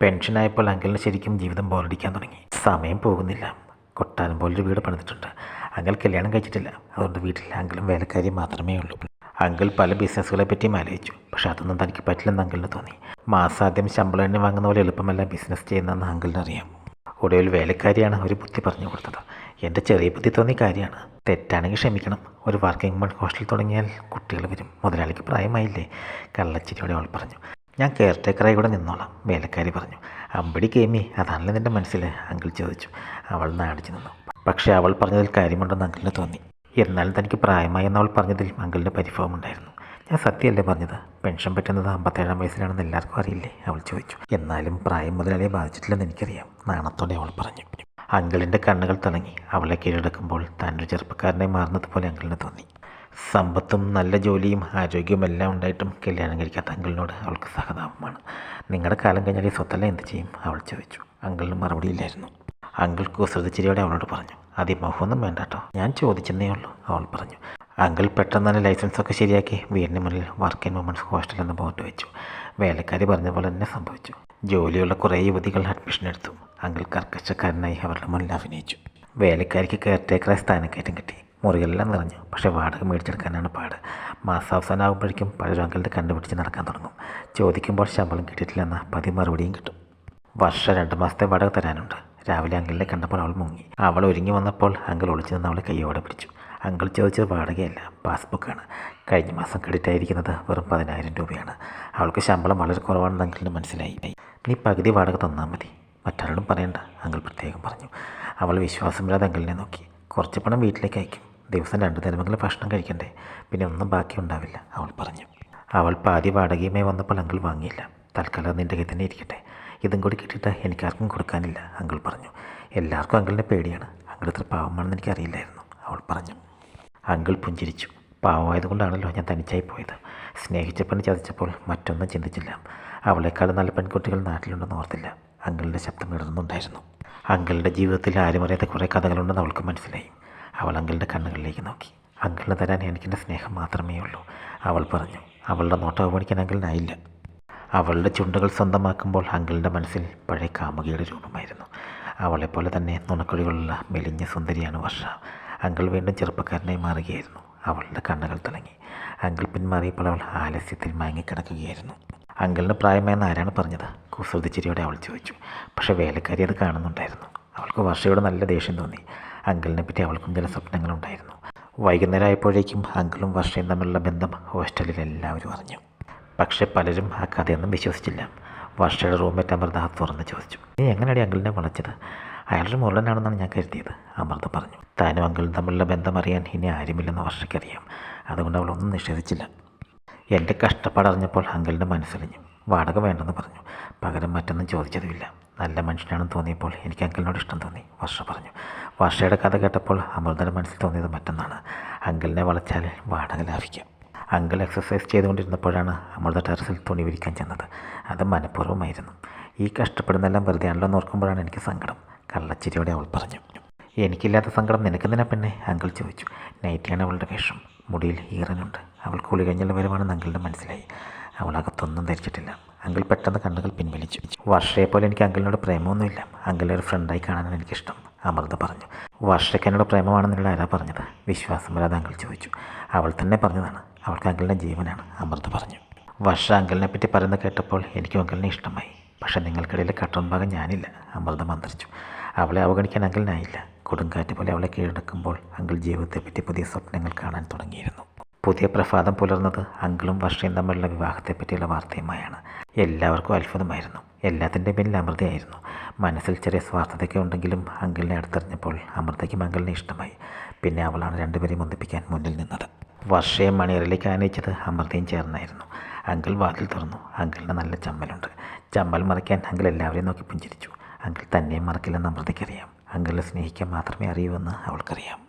പെൻഷനായപ്പോൾ അങ്കിളിന് ശരിക്കും ജീവിതം ബോറടിക്കാൻ തുടങ്ങി. സമയം പോകുന്നില്ല. കൊട്ടാരം പോലൊരു വീട് പണിതിട്ടുണ്ട്. അങ്കിൾ കല്യാണം കഴിച്ചിട്ടില്ല. അതുകൊണ്ട് വീട്ടിൽ അങ്കിളും വേലക്കാരി മാത്രമേ ഉള്ളൂ. അങ്കിൾ പല ബിസിനസ്സുകളെ പറ്റിയും ആലോചിച്ചു. പക്ഷെ അതൊന്നും തനിക്ക് പറ്റില്ലെന്ന് അങ്കിളിന് തോന്നി. മാസാദ്യം ശമ്പളം എണ്ണി വാങ്ങുന്ന പോലെ എളുപ്പമല്ല ബിസിനസ് ചെയ്യുന്നതെന്ന് അങ്കിളിന് അറിയാം ഒടുവിൽ വേലക്കാരിയാണ് ഒരു ബുദ്ധി പറഞ്ഞു കൊടുത്തത്. എന്റെ ചെറിയ ബുദ്ധി തോന്നിയ കാര്യമാണ്. തെറ്റാണെങ്കിൽ ക്ഷമിക്കണം. ഒരു വർക്കിംഗ് മൺ ഹോസ്റ്റൽ തുടങ്ങിയാൽ കുട്ടികൾ വരും. മുതലാളിക്ക് പ്രായമായില്ലേ? കള്ളച്ചിരിയോടെ അവൾ പറഞ്ഞു. ഞാൻ കെയർ ടേക്കറായി കൂടെ നിന്നോളാം വേലക്കാരി പറഞ്ഞു. അമ്പടി കേമി അതാണല്ലോ നിന്റെ മനസ്സിൽ. അങ്കിൾ ചോദിച്ചു. അവൾ നാടിച്ചു നിന്നു. പക്ഷേ അവൾ പറഞ്ഞതിൽ കാര്യമുണ്ടെന്ന് അങ്കിളിന് തോന്നി. എന്നാലും തനിക്ക് പ്രായമായി എന്നവൾ പറഞ്ഞതിൽ അങ്കിളിന് പരിഭവമുണ്ടായിരുന്നു ഞാൻ സത്യമല്ലേ പറഞ്ഞത്? പെൻഷൻ പറ്റുന്നത് അമ്പത്തേഴാം വയസ്സിലാണെന്ന് എല്ലാവർക്കും അറിയില്ലേ? അവൾ ചോദിച്ചു. എന്നാലും പ്രായം മുതലാളിയെ ബാധിച്ചിട്ടില്ലെന്ന് എനിക്കറിയാം. നാണത്തോടെ അവൾ പറഞ്ഞു. അങ്കിളിന്റെ കണ്ണുകൾ തിളങ്ങി അവളെ കീഴടക്കുമ്പോൾ താനൊരു ചെറുപ്പക്കാരനെ മാറുന്നത് പോലെ അങ്കിളിന് തോന്നി. സമ്പത്തും നല്ല ജോലിയും ആരോഗ്യവും എല്ലാം ഉണ്ടായിട്ടും കല്യാണം കഴിക്കാത്ത അങ്കിളിനോട് അവൾക്ക് സഹതാപമാണ്. നിങ്ങളുടെ കാലം കഴിഞ്ഞാൽ ഈ സ്വത്തെല്ലാം എന്ത് ചെയ്യും? അവൾ ചോദിച്ചു. അങ്കിളിന് മറുപടിയില്ലായിരുന്നു അങ്കിൾ കുസൃതിച്ചിരിയോടെ അവളോട് പറഞ്ഞു. അതിമോഹമൊന്നും വേണ്ട കേട്ടോ ഞാൻ ചോദിച്ചെന്നേ ഉള്ളൂ അവൾ പറഞ്ഞു. അങ്കിൾ പെട്ടെന്ന് തന്നെ ലൈസൻസൊക്കെ ശരിയാക്കി വീടിന് മുന്നിൽ വർക്ക് ആൻഡ് വുമൻസ് ഹോസ്റ്റൽ എന്ന ബോർഡ് വെച്ചു. വേലക്കാരി പറഞ്ഞ പോലെ തന്നെ സംഭവിച്ചു. ജോലിയുള്ള കുറേ യുവതികൾ അഡ്മിഷൻ എടുത്തു. അങ്കിൾ കർക്കശക്കാരനായി അവരുടെ മുന്നിൽ അഭിനയിച്ചു. വേലക്കാരിക്ക് കെയർടേക്കറായി സ്ഥാനക്കയറ്റം കിട്ടി. മുറികളെല്ലാം നിറഞ്ഞു. പക്ഷേ വാടക മേടിച്ചെടുക്കാനാണ് പാട്. മാസാവസാനം ആകുമ്പോഴേക്കും പലരും അങ്കിളിന്റെ കണ്ടുപിടിച്ച് നടക്കാൻ തുടങ്ങും. ചോദിക്കുമ്പോൾ ശമ്പളം കിട്ടിയിട്ടില്ലെന്ന പതി മറുപടിയും കിട്ടും. വർഷം രണ്ട് മാസത്തെ വാടക തരാനുണ്ട്. രാവിലെ അങ്കിളിനെ കണ്ടപ്പോൾ അവൾ മുങ്ങി. അവൾ ഒരുങ്ങി വന്നപ്പോൾ അങ്കിൾ ഒളിച്ചു നിന്ന് അവളെ കൈയോടെ പിടിച്ചു. അങ്കിൾ ചോദിച്ചത് വാടകയല്ല പാസ്ബുക്കാണ്. കഴിഞ്ഞ മാസം ക്രെഡിറ്റ് ആയിരിക്കുന്നത് വെറും പതിനായിരം രൂപയാണ്. അവൾക്ക് ശമ്പളം വളരെ കുറവാണെന്ന് അങ്കിളിന് മനസ്സിലായി. നീ പകുതി വാടക തന്നാൽ മതി. മറ്റാരോടും പറയണ്ട അങ്കിൾ പ്രത്യേകം പറഞ്ഞു. അവൾ വിശ്വാസമില്ലാതെ അങ്കിളിനെ നോക്കി. കുറച്ച് പണം വീട്ടിലേക്ക് അയക്കും. ദിവസം രണ്ട് നേരമെങ്കിലും ഭക്ഷണം കഴിക്കണ്ടേ? പിന്നെ ഒന്നും ബാക്കി ഉണ്ടാവില്ല അവൾ പറഞ്ഞു. അവൾ പാതി വാടകയുമായി വന്നപ്പോൾ അങ്കിൾ വാങ്ങിയില്ല. തൽക്കാലം നിന്റെ കയ്യിൽ തന്നെ ഇരിക്കട്ടെ. ഇതും കൂടി കിട്ടിയിട്ട് എനിക്കാർക്കും കൊടുക്കാനില്ല അങ്കിൾ പറഞ്ഞു. എല്ലാവർക്കും അങ്കിളിനെ പേടിയാണ്. അങ്കിൾ ഇത്ര പാവമാണെന്ന് എനിക്കറിയില്ലായിരുന്നു അവൾ പറഞ്ഞു. അങ്കിൾ പുഞ്ചിരിച്ചു. പാവമായതുകൊണ്ടാണല്ലോ ഞാൻ തനിച്ചായി പോയത്. സ്നേഹിച്ച പെണ്ണ് ചതിച്ചപ്പോൾ മറ്റൊന്നും ചിന്തിച്ചില്ല. അവളെക്കാൾ നല്ല പെൺകുട്ടികൾ നാട്ടിലുണ്ടെന്ന് ഓർത്തില്ല. അങ്കിളിന്റെ ശബ്ദം ഇടുന്നുണ്ടായിരുന്നു അങ്കിളുടെ ജീവിതത്തിൽ ആരും അറിയാത്ത കുറേ കഥകളുണ്ടെന്ന് അവൾക്ക് മനസ്സിലായി. അവൾ അങ്കിളുടെ കണ്ണുകളിലേക്ക് നോക്കി. അങ്കിളിന് തരാൻ എനിക്കെന്റെ സ്നേഹം മാത്രമേ ഉള്ളൂ. അവൾ പറഞ്ഞു അവളുടെ നോട്ടം അവഗണിക്കാൻ അങ്കിളിനായില്ല. അവളുടെ ചുണ്ടുകൾ സ്വന്തമാക്കുമ്പോൾ അങ്കിളിന്റെ മനസ്സിൽ പഴയ കാമുകിയുടെ രൂപമായിരുന്നു. അവളെപ്പോലെ തന്നെ നുണക്കുഴികളുള്ള മെലിഞ്ഞ സുന്ദരിയാണ് വർഷ. അങ്കിൾ വീണ്ടും ചെറുപ്പക്കാരനായി മാറുകയായിരുന്നു. അവളുടെ കണ്ണുകൾ തിളങ്ങി. അങ്കിൾ പിന്മാറിയപ്പോൾ അവൾ ആലസ്യത്തിൽ മയങ്ങിക്കിടക്കുകയായിരുന്നു. അങ്കിളിന് പ്രായമായെന്ന് ആരാണ് പറഞ്ഞത്? കുസൃതിച്ചിരിയോടെ അവൾ ചോദിച്ചു. പക്ഷേ വേലക്കാരി അത് കാണുന്നുണ്ടായിരുന്നു. അവൾക്ക് വർഷയോട് നല്ല ദേഷ്യം തോന്നി. അങ്കിളിനെ പറ്റി അവൾക്കും ചില സ്വപ്നങ്ങളുണ്ടായിരുന്നു. വൈകുന്നേരം ആയപ്പോഴേക്കും അങ്കിളും വർഷയും തമ്മിലുള്ള ബന്ധം ഹോസ്റ്റലിൽ എല്ലാവരും അറിഞ്ഞു. പക്ഷേ പലരും ആ കഥയൊന്നും വിശ്വസിച്ചില്ല. വർഷയുടെ റൂംമേറ്റ് അമൃത തുറന്ന് ചോദിച്ചു. നീ എങ്ങനെയാണ് അങ്കിളിനെ വളച്ചത്? അയാളൊരു മുരളനാണെന്നാണ് ഞാൻ കരുതിയത് അമൃത പറഞ്ഞു. താനും അങ്കിളും തമ്മിലുള്ള ബന്ധം അറിയാൻ ഇനി ആരുമില്ലെന്ന് വർഷയ്ക്കറിയാം. അതുകൊണ്ട് അവളൊന്നും നിഷേധിച്ചില്ല. എന്റെ കഷ്ടപ്പാടറിഞ്ഞപ്പോൾ അങ്കിളിന്റെ മനസ്സറിഞ്ഞു വാടക വേണ്ടെന്ന് പറഞ്ഞു. പകരം മറ്റൊന്നും ചോദിച്ചതുമില്ല. നല്ല മനുഷ്യനാണെന്ന് തോന്നിയപ്പോൾ എനിക്ക് അങ്കിളിനോട് ഇഷ്ടം തോന്നി വർഷ പറഞ്ഞു. വർഷയുടെ കഥ കേട്ടപ്പോൾ അമൃതയുടെ മനസ്സിൽ തോന്നിയത് മറ്റൊന്നാണ്. അങ്കിളിനെ വളച്ചാൽ വാടക ലാഭിക്കാം. അങ്കിൾ എക്സസൈസ് ചെയ്തുകൊണ്ടിരുന്നപ്പോഴാണ് അമൃത ടെറസിൽ തുണി വിരിക്കാൻ ചെന്നത്. അത് മനഃപൂർവമായിരുന്നു. ഈ കഷ്ടപ്പെടുന്നെല്ലാം വെറുതെ ആണല്ലോ എന്ന് എനിക്ക് സങ്കടം. കള്ളച്ചിരിയോടെ അവൾ പറഞ്ഞു. എനിക്കില്ലാത്ത സങ്കടം നിനക്കെന്തിനാ പെണ്ണെ? അങ്കിൾ ചോദിച്ചു. നൈറ്റിയാണ് അവളുടെ വേഷം. മുടിയിൽ ഈറനുണ്ട്. അവൾ കുളി കഴിഞ്ഞുള്ള വരവാണെന്ന് അങ്കിളിന്റെ മനസ്സിലായി. അവൾ അകത്തൊന്നും ധരിച്ചിട്ടില്ല. അങ്കിൾ പെട്ടെന്ന് കണ്ണുകൾ പിൻവലിച്ചു. വർഷയെപ്പോലെ പോലെ എനിക്ക് അങ്കിളിനോട് പ്രേമമൊന്നുമില്ല. അങ്കിളെ ഒരു ഫ്രണ്ടായി കാണാനാണ് എനിക്കിഷ്ടം. അമൃത പറഞ്ഞു. വർഷയ്ക്ക് പ്രേമമാണെന്നുള്ള ആരാ പറഞ്ഞത്. വിശ്വാസം വരാതെ അങ്കിൾ ചോദിച്ചു. അവൾ തന്നെ പറഞ്ഞതാണ്. അവൾക്ക് അങ്കിളിന്റെ ജീവനാണ്. അമൃത പറഞ്ഞു. വർഷ അങ്കിളിനെ പറ്റി പറയുന്നത് കേട്ടപ്പോൾ എനിക്കും അങ്കിളിനെ ഇഷ്ടമായി. പക്ഷേ നിങ്ങൾക്കിടയിൽ കട്ടോൺ ഭാഗം ഞാനില്ല. അമൃത മന്ത്രിച്ചു. അവളെ അവഗണിക്കാൻ അങ്കിളിനായില്ല. കൊടുങ്കാറ്റ് പോലെ അവളെ കീഴടക്കുമ്പോൾ അങ്കിൾ ജീവിതത്തെപ്പറ്റി പുതിയ സ്വപ്നങ്ങൾ കാണാൻ തുടങ്ങിയിരുന്നു. പുതിയ പ്രഭാതം പുലർന്നത് അങ്കിളും വർഷയും തമ്മിലുള്ള വിവാഹത്തെപ്പറ്റിയുള്ള വാർത്തയുമായാണ്. എല്ലാവർക്കും അത്ഭുതമായിരുന്നു. എല്ലാത്തിന്റെ പിന്നിൽ അമൃതയായിരുന്നു. മനസ്സിൽ ചെറിയ സ്വാർത്ഥതയൊക്കെ ഉണ്ടെങ്കിലും അങ്കിളിനെ അടുത്തെറിഞ്ഞപ്പോൾ അമൃതയ്ക്കും അങ്കിളിനെ ഇഷ്ടമായി. പിന്നെ അവളാണ് രണ്ടുപേരെയും ഒന്നിപ്പിക്കാൻ മുന്നിൽ നിന്നത്. വർഷയും മണിയറിലേക്ക് ആനയിച്ചത് അമൃതയും ചേർന്നായിരുന്നു. അങ്കിൾ വാതിൽ തുറന്നു. അങ്കിളിന് നല്ല ചമ്മലുണ്ട്. ചമ്മൽ മറിക്കാൻ അങ്കിൾ എല്ലാവരെയും നോക്കി പുഞ്ചിരിച്ചു. അങ്കിൾ തന്നെയും മറക്കില്ലെന്ന് അമൃതയ്ക്കറിയാം. അങ്കിളിനെ സ്നേഹിക്കാൻ മാത്രമേ അറിയൂ എന്ന് അവൾക്കറിയാം.